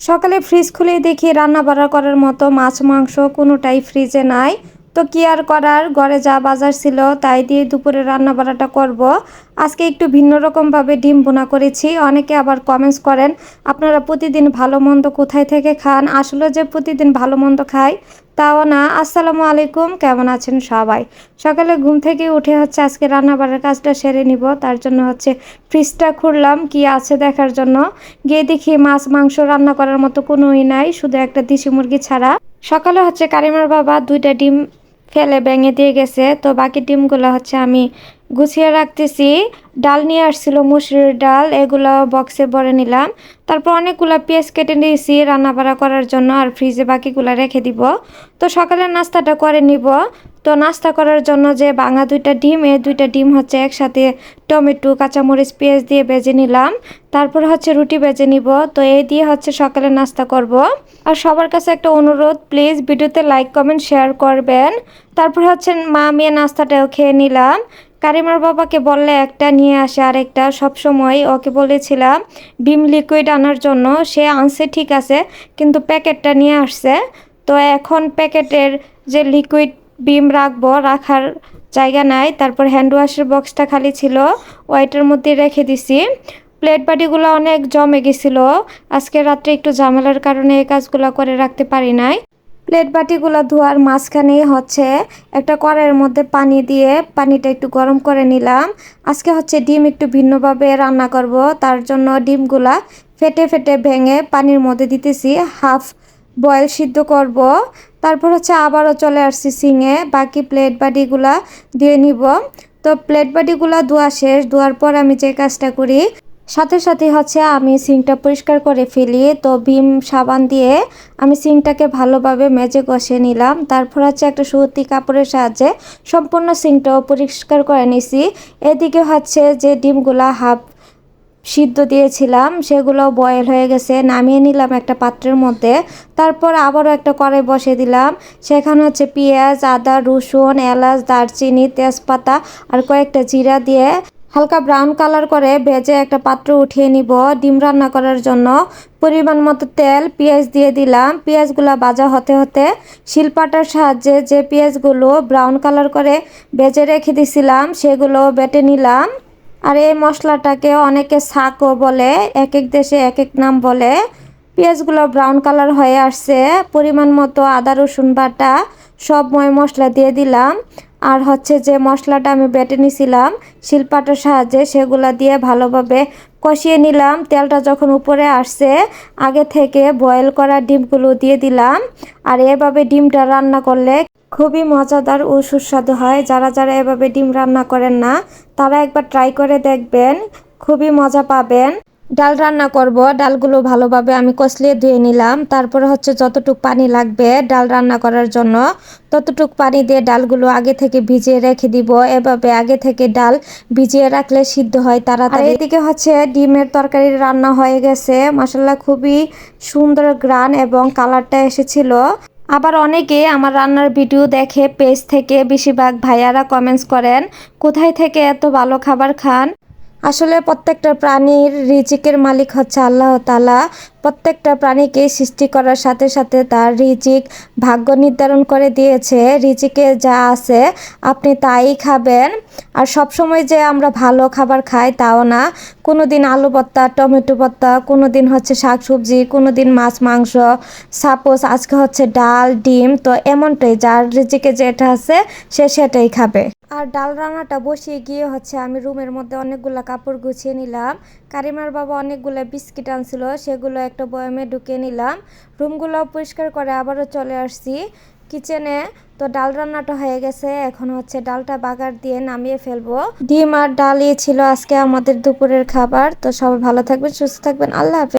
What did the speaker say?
সকালে ফ্রিজ খুলে দেখি রান্না বাড়া করার মতো মাছ মাংস কোনোটাই ফ্রিজে নাই। তো কি আর করার? ঘরে যা বাজার ছিল তাই দিয়ে দুপুরে রান্না বাড়াটা করব। আজকে একটু ভিন্ন রকমভাবে ডিম বোনা করেছি। অনেকে আবার কমেন্টস করেন, আপনারা প্রতিদিন ভালো মন্দ কোথায় থেকে খান? আসলে যে প্রতিদিন ভালো মন্দ খাই তাও না। আসসালামু আলাইকুম, কেমন আছেন সবাই? সকালে ঘুম থেকে উঠে হচ্ছে আজকে রান্না বাড়ার কাজটা সেরে নিব। তার জন্য হচ্ছে ফ্রিজটা খুললাম, কি আছে দেখার জন্য। গিয়ে দেখি মাছ, মাংস রান্না করার মতো কোনোই নাই, শুধু একটা দেশি মুরগি ছাড়া। সকালে হচ্ছে কারিমার বাবা দুইটা ডিম ফেলে ব্যাঙে দিয়ে গেছে। তো বাকি ডিমগুলো হচ্ছে আমি গুছিয়ে রাখতেছি। ডাল নিয়ে আসছিল, মুসুরির ডাল, এগুলো বক্সে ভরে নিলাম। তারপর অনেকগুলো পেঁয়াজ কেটে নিয়েছি রান্নাবাড়া করার জন্য, আর ফ্রিজে বাকিগুলো রেখে দিব। তো সকালের নাস্তাটা করে নিব। তো নাস্তা করার জন্য যে ভাঙা দুইটা ডিম, এই দুইটা ডিম হচ্ছে একসাথে টমেটো, কাঁচামরিচ, পেঁয়াজ দিয়ে বেজে নিলাম। তারপর হচ্ছে রুটি বেজে নিব। তো এই দিয়ে হচ্ছে সকালে নাস্তা করব। আর সবার কাছে একটা অনুরোধ, প্লিজ ভিডিওতে লাইক, কমেন্ট, শেয়ার করবেন। তারপর হচ্ছে মা মেয়ে নাস্তাটাও খেয়ে নিলাম। কারিমার বাবাকে বললে একটা, নিয়ে আসে আর আরেকটা। সবসময় ওকে বলেছিলাম বিম লিকুইড আনার জন্য। সে আনছে, ঠিক আছে, কিন্তু প্যাকেটটা নিয়ে আসছে। তো এখন প্যাকেটের যে লিকুইড বিম রাখব, রাখার জায়গা নাই। তারপর হ্যান্ড ওয়াশের বক্সটা খালি ছিল ওয়াইটার মধ্যে রেখে দিছি। প্লেট বাটিগুলো অনেক জমে গেছিল। আজকে রাত্রে একটু ঝামেলার কারণে এই কাজগুলো করে রাখতে পারি নাই। প্লেট বাটিগুলো ধোয়ার মাঝখানে হচ্ছে একটা কড়াইয়ের মধ্যে পানি দিয়ে পানিটা একটু গরম করে নিলাম। আজকে হচ্ছে ডিম একটু ভিন্নভাবে রান্না করব, তার জন্য ডিমগুলা ফেটে ফেটে ভেঙে পানির মধ্যে দিতেছি, হাফ বয়েল সিদ্ধ করব। তারপর হচ্ছে আবারও চলে আসছি সিঙে বাকি প্লেট বাটিগুলা দিয়ে নিব। তো প্লেট বাটিগুলা ধোয়া শেষ। ধোয়ার পর আমি যে কাজটা করি, সাথে সাথে হচ্ছে আমি সিংটা পরিষ্কার করে ফেলি। তো ভীম সাবান দিয়ে আমি সিংটাকে ভালোভাবে মেজে কষে নিলাম। তারপর হচ্ছে একটা সুতি কাপড়ের সাহায্যে সম্পূর্ণ সিংটাও পরিষ্কার করে নিছি। এদিকে হচ্ছে যে ডিমগুলা হাফ সিদ্ধ দিয়েছিলাম সেগুলো বয়েল হয়ে গেছে, নামিয়ে নিলাম একটা পাত্রের মধ্যে। তারপর আবারও একটা কড়াই বসে দিলাম। সেখানে হচ্ছে পেঁয়াজ, আদা, রসুন, এলাচ, দারচিনি, তেজপাতা আর কয়েকটা জিরা দিয়ে হালকা ব্রাউন কালার করে ভেজে একটা পাত্র উঠিয়ে নিব ডিম রান্না করার জন্য। পরিমাণ মতো তেল, পেঁয়াজ দিয়ে দিলাম। পেঁয়াজগুলো ভাজা হতে হতে শিলপাটার সাহায্যে যে পেঁয়াজগুলো ব্রাউন কালার করে ভেজে রেখে দিছিলাম, সেগুলো বেটে নিলাম। আর এই মশলাটাকে অনেকে শাকও বলে এক এক দেশে এক এক নাম বলে। পেঁয়াজগুলো ব্রাউন কালার হয়ে আসছে, পরিমাণ মতো আদা, রসুন বাটা, সব ময় মশলা দিয়ে দিলাম। আর হচ্ছে যে মশলাটা আমি বেটে নিছিলাম, শিলপাটার সাহায্যে সেগুলা দিয়ে ভালোভাবে কষিয়ে নিলাম। তেলটা যখন উপরে আসছে, আগে থেকে বয়েল করা ডিমগুলো দিয়ে দিলাম। আর এভাবে ডিমটা রান্না করলে খুবই মজাদার ও সুস্বাদু হয়। যারা যারা এভাবে ডিম রান্না করেন না, তারা একবার ট্রাই করে দেখবেন। খুবই মজা পাবেন। ডাল রান্না করব। ডালগুলো ভালোভাবে আমি কষলিয়ে ধুয়ে নিলাম। তারপরে হচ্ছে যতটুক পানি লাগবে ডাল রান্না করার জন্য, ততটুক পানি দিয়ে ডালগুলো আগে থেকে ভিজিয়ে রেখে দিব। এভাবে আগে থেকে ডাল ভিজিয়ে রাখলে সিদ্ধ হয় তারা তাড়াতাড়ি এদিকে হচ্ছে ডিমের তরকারি রান্না হয়ে গেছে। মশলা খুবই সুন্দর গ্রান এবং কালারটা এসেছিল। আবার অনেকে আমার রান্নার ভিডিও দেখে, পেজ থেকে বেশিরভাগ ভাইয়ারা কমেন্টস করেন, কোথায় থেকে এত ভালো খাবার খান? আসলে প্রত্যেকটা প্রাণীর রিজিকের মালিক হচ্ছে আল্লাহ তালা প্রত্যেকটা প্রাণীকে সৃষ্টি করার সাথে সাথে তার রিজিক ভাগ্য নির্ধারণ করে দিয়েছে। রিজিকে যা আছে আপনি তাই খাবেন। আর সব সময় যে আমরা ভালো খাবার খাই তাও না। কোনো দিন আলু ভর্তা, টমেটো ভর্তা কোনো দিন হচ্ছে শাক সবজি কোনো দিন মাছ, মাংস সাপোজ আজকে হচ্ছে ডাল, ডিম। তো এমনটাই, যার রিজিকে যেটা আছে সে সেটাই খাবে। আর ডাল রান্নাটা বসিয়ে গিয়ে হচ্ছে আমি রুমের মধ্যে অনেকগুলো কাপড় গুছিয়ে নিলাম। কারিমার বাবা অনেকগুলো বিস্কিট আনছিল, সেগুলো একটা বয়ামে ঢুকিয়ে নিলাম। রুমগুলো পরিষ্কার করে আবারও চলে আসছি। কিচেনে তো ডাল রান্নাটা হয়ে গেছে, এখন হচ্ছে ডালটা বাগার দিয়ে নামিয়ে ফেলব। ডিম আর ডালই ছিল আজকে আমাদের দুপুরের খাবার, তো সবাই ভালো থাকবেন, সুস্থ থাকবেন, আল্লাহ হাফেজ।